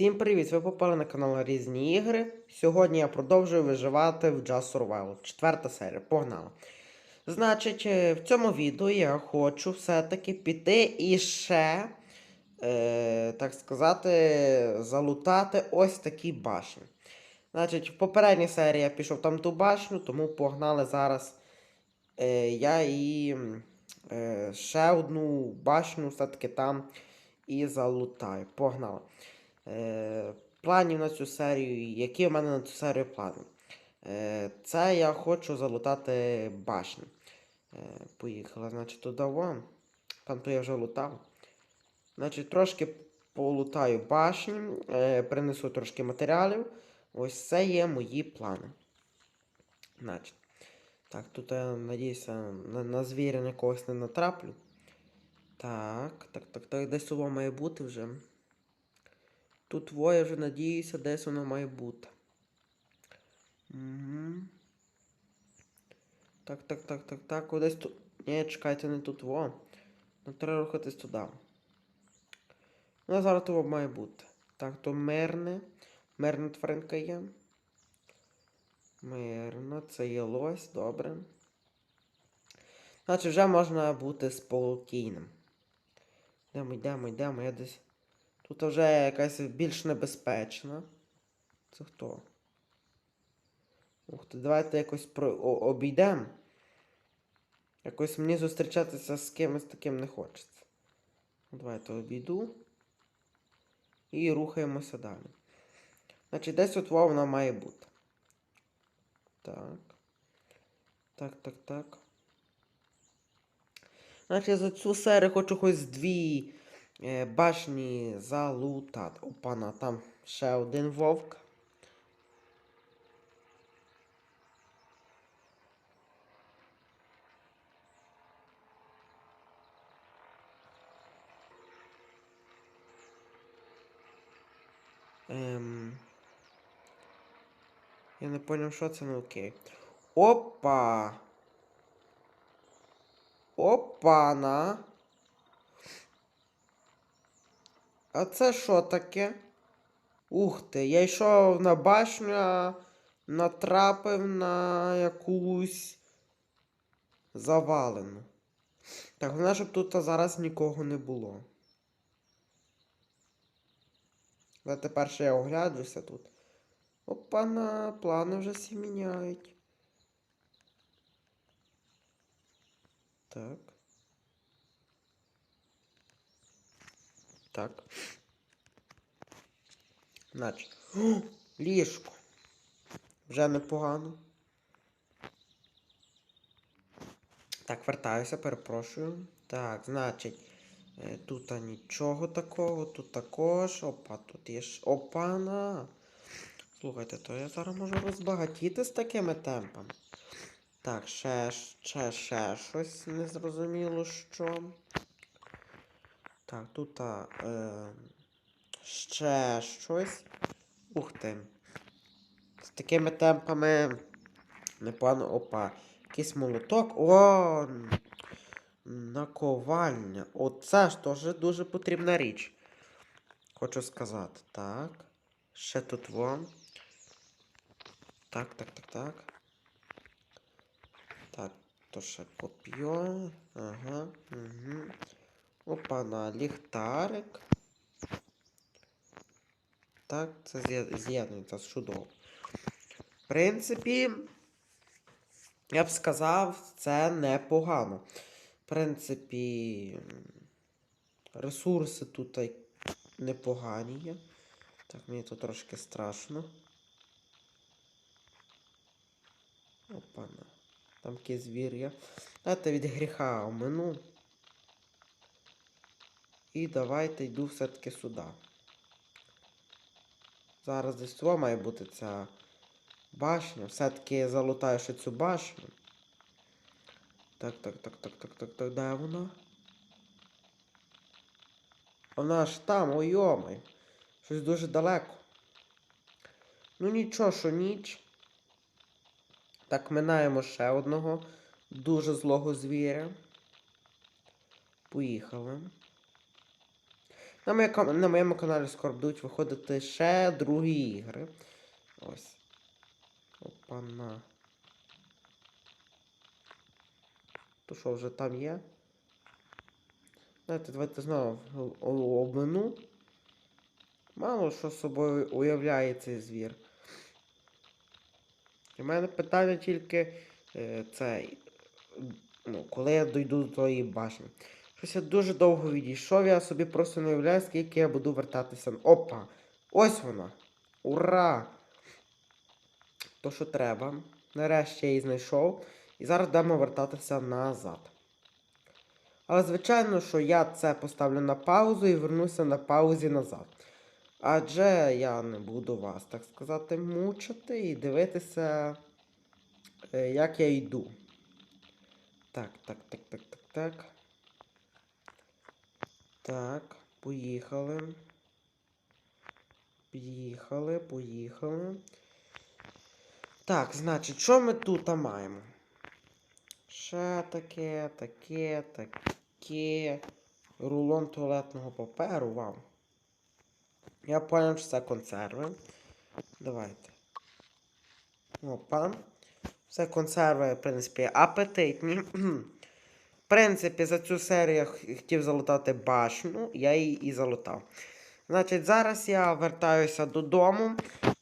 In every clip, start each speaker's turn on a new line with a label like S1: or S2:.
S1: Всім привіт! Ви попали на канал Різні ігри. Сьогодні я продовжую виживати в Just Survival. Четверта серія. Погнали. Значить, е, в цьому відео я хочу все-таки піти і ще, е, так сказати, залутати ось такі башні. Значить, в попередній серії я пішов там ту башню, тому погнали зараз. Е, я і е, ще одну башню все-таки там і залутаю. Погнали. Е, планів на цю серію. Які в мене на цю серію плани? Е, це я хочу залутати башню. Е, поїхала, значить, туди вон. Там то я вже лутав. Значить, трошки полутаю башні, е, принесу трошки матеріалів. Ось це є мої плани. Значить. Так, тут я надіюся на, на звіря на когось не натраплю. Так, так, так, так, десь воно має бути вже. Тут двоє вже надіюся, десь воно має бути. Угу. Так, так, так, так, так, о, десь тут. Ні, чекайте, не тут во. Ну, треба рухатись туди. Ну, зараз того має бути. Так, то мирне. Мирна тваринка є. Мирно, це є лось, добре. Значить, вже можна бути спокійним. Йдемо, йдемо, йдемо, я десь. Тут вже якась більш небезпечна. Це хто? Ух ти, давайте якось про... обійдемо. Якось мені зустрічатися з кимось таким не хочеться. Давайте обійду. І рухаємося далі. Значить, десь от вона має бути. Так. Так, так, так. Значить, я за цю серію хочу хоч дві башні залутати. Опана, там ще один вовк. Ем... Я не поняв, що це, ну окей. Опа! Опана! А це що таке? Ух ти, я йшов на башню, а натрапив на якусь завалену. Так, головне, щоб тут зараз нікого не було. Але тепер ще я огляджуся тут. Опана, плани вже всі міняють. Так. Так. О, ліжко. Вже непогано. Так, вертаюся, перепрошую. Так, значить. е, Тут нічого такого, тут також. Опа, тут є ж. Опана. Слухайте, то я зараз можу розбагатіти з такими темпами. Так, ще, ще, ще щось незрозуміло що. Так, тут а, е, ще щось. Ух ти. З такими темпами. Непогано. Опа. Якийсь молоток. О! Наковальня. Оце ж теж дуже потрібна річ. Хочу сказати. Так. Ще тут вам. Так, так, так, так. Так, то ще коп'є. Ага. Угу. Опа, на ліхтарик. Так, це з'єднується з чудово. В принципі, я б сказав, це непогано. В принципі, ресурси тут непогані є. Так, мені тут трошки страшно. Опана. Там якийсь звір є. Давайте від гріха омину. І давайте йду все-таки сюди. Зараз десь цього має бути ця башня. Все-таки залутаю ще цю башню. Так, так, так, так, так, так, так, де вона? Вона ж там, ой йомай. Щось дуже далеко. Ну нічого, що ніч. Так, минаємо ще одного дуже злого звіря. Поїхали. На, моє, на моєму каналі скоро будуть виходити ще другі ігри. Ось. Опана. То що вже там є? Знаєте, давайте знову обмину. Мало що собою уявляє цей звір. У мене питання тільки е, цей. Ну, коли я дойду до тої башні. Щось я дуже довго відійшов, я собі просто не уявляю, скільки я буду вертатися. Опа! Ось вона! Ура! То, що треба. Нарешті я її знайшов. І зараз будемо вертатися назад. Але звичайно, що я це поставлю на паузу і вернуся на паузі назад. Адже я не буду вас, так сказати, мучити і дивитися, е, як я йду. Так, так, так, так, так, так. Так, поїхали. Поїхали, поїхали. Так, значить, що ми тут маємо? Ще таке, таке, таке. Рулон туалетного паперу, вау. Я понял, що це консерви. Давайте. Опа. Це консерви, в принципі, апетитні. Принципі, за цю серію я хотів залутати башню, я її і залутав. Значить, зараз я вертаюся додому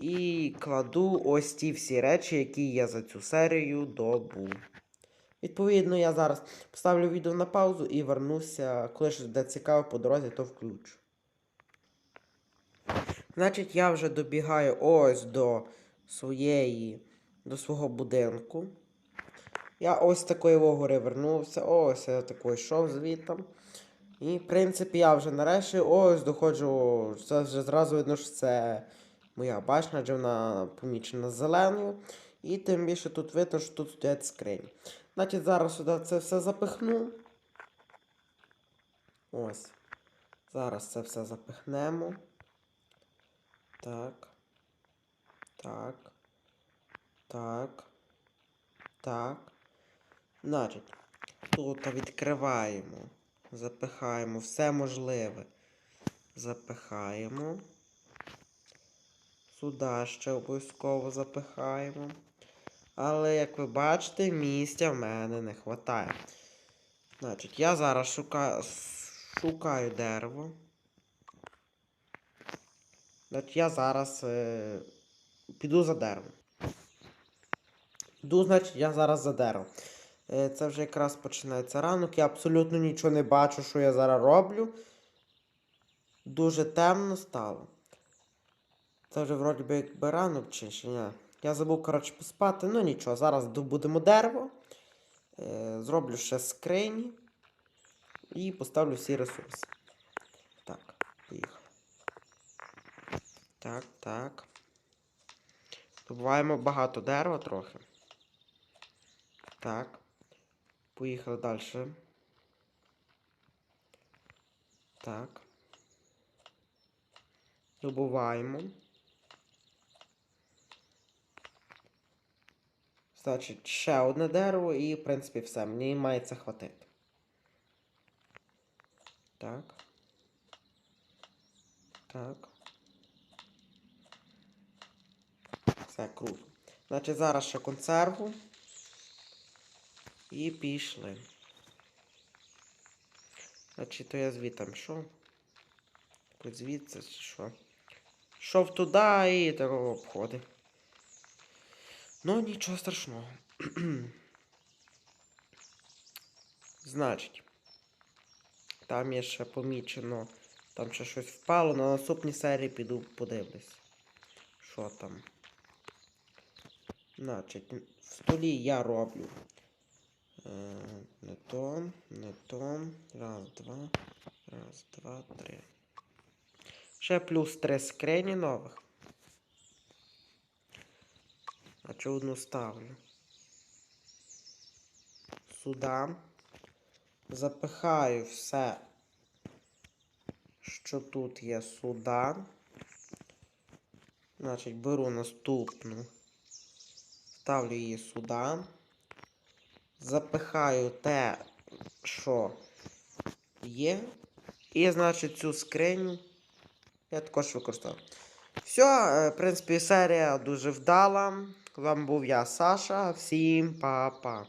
S1: і кладу ось ті всі речі, які я за цю серію добув. Відповідно, я зараз поставлю відео на паузу і вернуся, коли щось буде цікаво по дорозі, то включу. Значить, я вже добігаю ось до своєї, до свого будинку. Я ось такої гори вернувся, ось я такий йшов звідти. І, в принципі, я вже нарешті ось доходжу. Це вже зразу видно, що це моя башня, адже вона помічена зеленою. І тим більше тут видно, що тут стоять скрині. Значить, зараз сюди це все запихну. Ось. Зараз це все запихнемо. Так. Так. Так. Так. Значить, тут відкриваємо. Запихаємо все можливе. Запихаємо. Сюди ще обов'язково запихаємо. Але, як ви бачите, місця в мене не вистачає. Значить, я зараз шукаю, шукаю дерево. Значить, я зараз е, піду за деревом. Йду, значить, я зараз за деревом. Е, це вже якраз починається ранок. Я абсолютно нічого не бачу, що я зараз роблю. Дуже темно стало. Це вже вроді би якби ранок чи ще ні. Я забув, коротше, поспати. Ну нічого, зараз добудемо дерево. Е, зроблю ще скрині. І поставлю всі ресурси. Так, поїхали. Так, так. Добуваємо багато дерева трохи. Так. Поїхали далі. Так. Добуваємо. Значить, ще одне дерево і, в принципі, все. Мені має це хватити. Так. Так. Все круто. Значить, зараз ще консерву. І пішли. Значить, то я звідти пішов. Хоч звідси чи що. Йшов туди і такого обходив. Ну, нічого страшного. Значить. Там є ще помічено. Там ще щось впало. На наступній серії піду подивлюсь. Що там? Значить, в столі я роблю. Е, не то, не то. Раз, два. Раз, два, три. Ще плюс три скрині нових. А чи одну ставлю? Сюди. Запихаю все, що тут є сюди. Значить, беру наступну. Ставлю її сюди. Запихаю те, що є. І, значить, цю скриню я також використав. Все, в принципі, серія дуже вдала. З вами був я, Саша. Всім па-па.